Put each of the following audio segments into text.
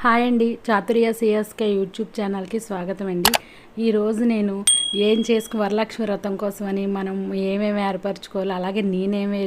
Hi అండి Chaturya CSK YouTube ఛానల్కి స్వాగతం అండి. ఈరోజు నేను ఏం చేసుకు వరలక్ష్మి వ్రతం కోసమని మనం ఏమేమి ఏర్పరచుకోవాలి అలాగే నేనేమి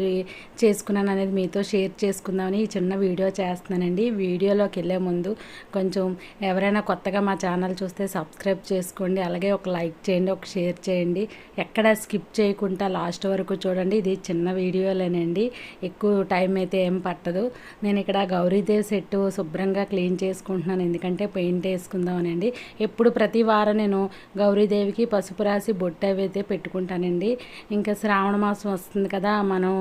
చేసుకున్నాను అనేది మీతో షేర్ చేసుకుందామని ఈ చిన్న వీడియో చేస్తున్నానండి. వీడియోలోకి వెళ్ళే ముందు కొంచెం ఎవరైనా కొత్తగా మా ఛానల్ చూస్తే సబ్స్క్రైబ్ చేసుకోండి. అలాగే ఒక లైక్ చేయండి ఒక షేర్ చేయండి. ఎక్కడ స్కిప్ చేయకుండా లాస్ట్ వరకు చూడండి. ఇది చిన్న వీడియోలేనండి. ఎక్కువ టైం అయితే ఏం పట్టదు. నేను ఇక్కడ గౌరీదేవ్ సెట్ శుభ్రంగా క్లీన్ చేసుకుంటున్నాను. ఎందుకంటే పెయింట్ వేసుకుందామనండి. ఎప్పుడు ప్రతి వారం నేను గౌరీదేవికి పసుపు రాసి బొట్టు అవి అయితే పెట్టుకుంటానండి. ఇంకా శ్రావణ మాసం వస్తుంది కదా మనం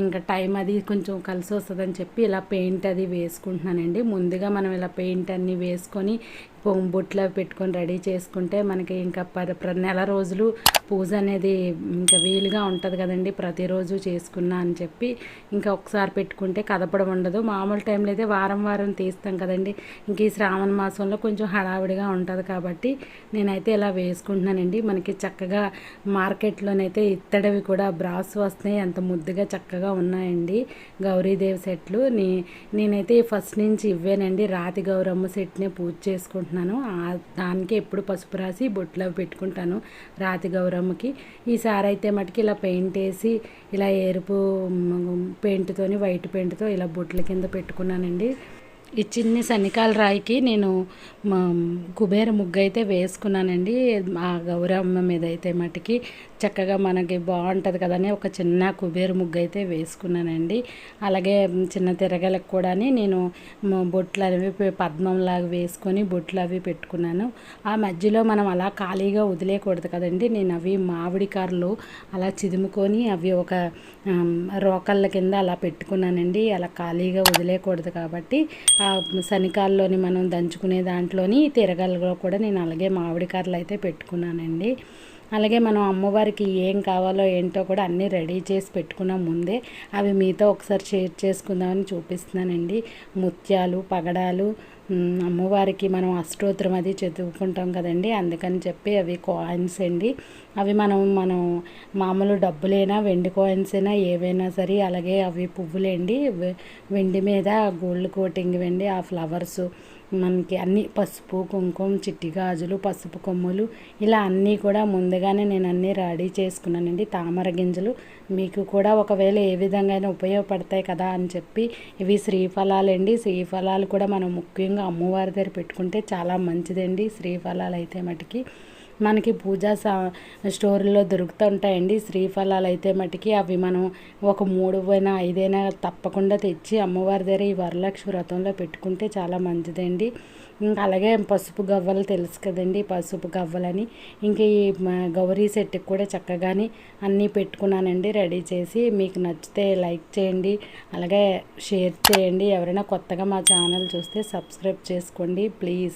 ఇంకా టైం అది కొంచెం కలిసి వస్తుందని చెప్పి ఇలా పెయింట్ అది వేసుకుంటున్నానండి. ముందుగా మనం ఇలా పెయింట్ అన్నీ వేసుకొని బొట్లు అవి పెట్టుకొని రెడీ చేసుకుంటే మనకి ఇంకా పద నెల రోజులు పూజ అనేది ఇంకా వీలుగా ఉంటుంది కదండి. ప్రతిరోజు చేసుకున్నా అని చెప్పి ఇంకా ఒకసారి పెట్టుకుంటే కదపడం ఉండదు. మామూలు టైంలో అయితే వారం వారం తీస్తాం కదండి. ఇంక ఈ శ్రావణ మాసంలో కొంచెం హడావిడిగా ఉంటుంది కాబట్టి నేనైతే ఇలా వేసుకుంటున్నానండి? మనకి చక్కగా మార్కెట్లోనైతే ఇత్తడవి కూడా బ్రాస్ వస్తున్నాయి. అంత ముద్దుగా చక్కగా ఉన్నాయండి. గౌరీదేవి సెట్లు. నీ నేనైతే ఫస్ట్ నుంచి ఇవ్వేనండి. రాతి గౌరమ్మ సెట్నే పూజ చేసుకుంటున్నాను. దానికి ఎప్పుడు పసుపు రాసి బొట్లు పెట్టుకుంటాను రాతి గౌరమ్మకి. ఈసారి అయితే మటుకి ఇలా పెయింట్ వేసి ఇలా ఎరుపు పెయింట్తోని వైట్ పెయింట్తో ఇలా బొట్ల కింద పెట్టుకున్నానండి. ఈ చిన్ని సన్నికాల రాయికి నేను కుబేర ముగ్గు అయితే వేసుకున్నానండి. ఆ గౌరమ్మ మీద అయితే మటుకి చక్కగా మనకి బాగుంటుంది కదని ఒక చిన్న కుబేర ముగ్గు అయితే వేసుకున్నానండి. అలాగే చిన్న తిరగలకు కూడా నేను బొట్లు అవి పె- పద్మంలాగా వేసుకొని బొట్లు అవి పెట్టుకున్నాను. ఆ మధ్యలో మనం అలా ఖాళీగా వదిలేయకూడదు కదండి. నేను అవి మామిడి కారులు అలా చిదుముకొని అవి ఒక రోకళ్ళ కింద అలా పెట్టుకున్నానండి. అలా ఖాళీగా వదిలేయకూడదు కాబట్టి శనికాల్లోని మనం దంచుకునే దాంట్లోని తిరగల్లో కూడా నేను అలాగే మామిడికాయలు అయితే పెట్టుకున్నానండి. అలాగే మనం అమ్మవారికి ఏం కావాలో ఏంటో కూడా అన్నీ రెడీ చేసి పెట్టుకున్నాం ముందే. అవి మీతో ఒకసారి షేర్ చేసుకుందామని చూపిస్తున్నానండి. ముత్యాలు పగడాలు అమ్మవారికి మనం అష్టోత్తరం అది చదువుకుంటాం కదండి. అందుకని చెప్పి అవి కాయిన్స్ అండి. అవి మనం మనం మామూలు డబ్బులైనా వెండి కాయిన్స్ అయినా ఏవైనా సరే అలాగే అవి పువ్వులేండి. వెండి మీద గోల్డ్ కోటింగ్ వెండి ఆ ఫ్లవర్స్ మనకి అన్ని పసుపు కుంకుమ చిట్టి గాజులు పసుపు కొమ్ములు ఇలా అన్నీ కూడా ముందుగానే నేను అన్నీ రెడీ చేసుకున్నానండి. తామర గింజలు మీకు కూడా ఒకవేళ ఏ విధంగా అయినా ఉపయోగపడతాయి కదా అని చెప్పి ఇవి శ్రీఫలాలండి. శ్రీఫలాలు కూడా మనం ముఖ్యంగా అమ్మవారి దగ్గర పెట్టుకుంటే చాలా మంచిదండి శ్రీఫలాలు అయితే మటుకి. మనకి పూజా సా స్టోర్లో దొరుకుతూ ఉంటాయండి శ్రీఫలాలు అయితే మటుకి అవి మనం ఒక మూడు అయినా ఐదైనా తప్పకుండా తెచ్చి అమ్మవారి దగ్గర ఈ వరలక్ష్మి వ్రతంలో పెట్టుకుంటే చాలా మంచిదండి. ఇంకా అలాగే పసుపు గవ్వలు తెలుసు కదండి పసుపు గవ్వలని. ఇంకా ఈ గౌరీ సెట్కి కూడా చక్కగాని అన్నీ పెట్టుకున్నానండి రెడీ చేసి మీకు నచ్చితే లైక్ చేయండి అలాగే షేర్ చేయండి. ఎవరైనా కొత్తగా మా ఛానల్ చూస్తే సబ్స్క్రైబ్ చేసుకోండి ప్లీజ్.